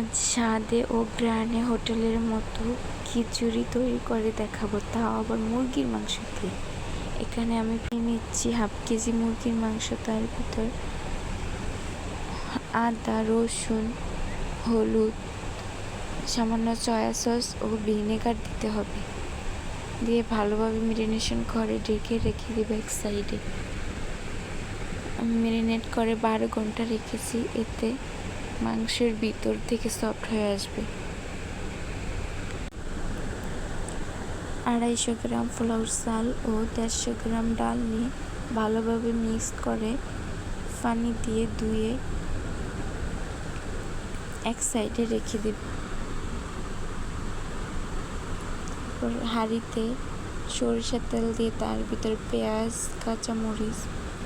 আজ স্বাদে ও গ্রানে হোটেলের মতো খিচুড়ি তৈরি করে দেখাবো, তাও আবার মুরগির মাংস দিয়ে। এখানে আমি নিচ্ছি হাফ কেজি মুরগির মাংস, তার ভিতর আদা, রসুন, হলুদ, সামান্য সয়া সস ও ভিনেগার দিতে হবে। দিয়ে ভালোভাবে মেরিনেশন করে ঢেকে রেখে দেবো এক সাইডে আমি ম্যারিনেট করে বারো ঘণ্টা রেখেছি, এতে মাংসের ভিতর থেকে সফট হয়ে আসবে। আড়াইশো গ্রাম পোলাও চাল ও দেড়শো গ্রাম ডাল নিয়ে ভালোভাবে মিক্স করে পানি দিয়ে ধুয়ে এক সাইডে রেখে দেব। হাঁড়িতে সরিষার তেল দিয়ে তার ভিতর পেঁয়াজ, কাঁচামরিচ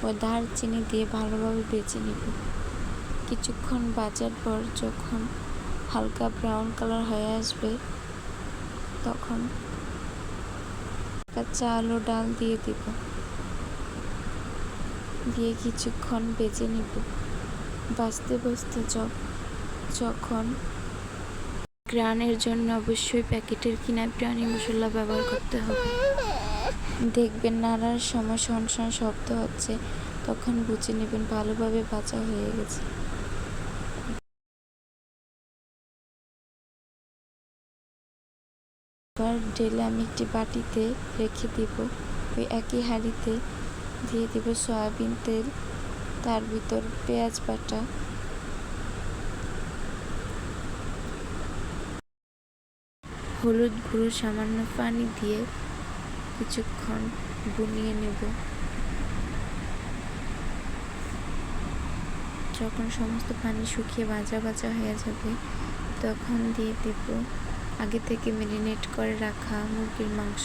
ও দারচিনি দিয়ে ভালোভাবে বেজে নেব। কিছুক্ষণ বাজার পর যখন হালকা ব্রাউন কালার হয়ে আসবে, তখন চাল ও ডাল দিয়ে দিব। দিয়ে কিছুক্ষণ বেজে নিব। বাঁচতে বাঁচতে যখন গ্রানের জন্য অবশ্যই প্যাকেটের কিনা প্রাণী মশলা ব্যবহার করতে হবে। দেখবেন নাড়ার সময় শন শব্দ হচ্ছে, তখন বুঝে নেবেন ভালোভাবে বাঁচা হয়ে গেছে। এবার ঢেলে আমি একটি বাটিতে রেখে দিব। ওই একই হাঁড়িতে দিয়ে দিব সয়াবিন তেল, তার ভিতর পেঁয়াজ বাটা। হলুদ গুঁড়ো, সামান্য পানি দিয়ে কিছুক্ষণ বুনিয়ে নেব। যখন সমস্ত পানি শুকিয়ে ভাজা ভাজা হয়ে যাবে, তখন দিয়ে দেব আগে থেকে ম্যারিনেট করে রাখা মুরগির মাংস।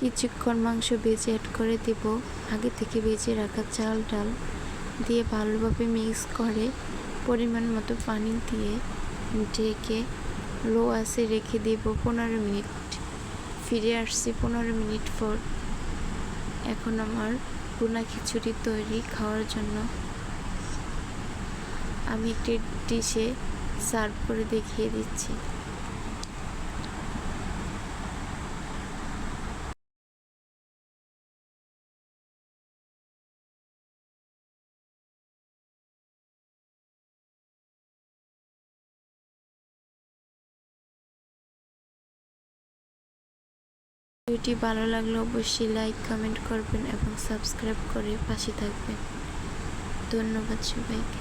কিছুক্ষণ মাংস বেজে অ্যাড করে দেব। আগে থেকে বেজে রাখা চাল, ডাল দিয়ে ভালোভাবে মিক্স করে পরিমাণ মতো পানি দিয়ে ঢেকে লো আসে রেখে দেব পনেরো মিনিট। ফিরে আসছি পনেরো মিনিট পর। এখন আমার পুনা খিচুড়ি তৈরি খাওয়ার জন্য। আমি একটি ডিশে সার্ভ করে দেখিয়ে দিচ্ছি। ভিডিওটি ভালো লাগলে অবশ্যই লাইক কমেন্ট করবেন এবং সাবস্ক্রাইব করে পাশে থাকবেন। ধন্যবাদ সবাইকে।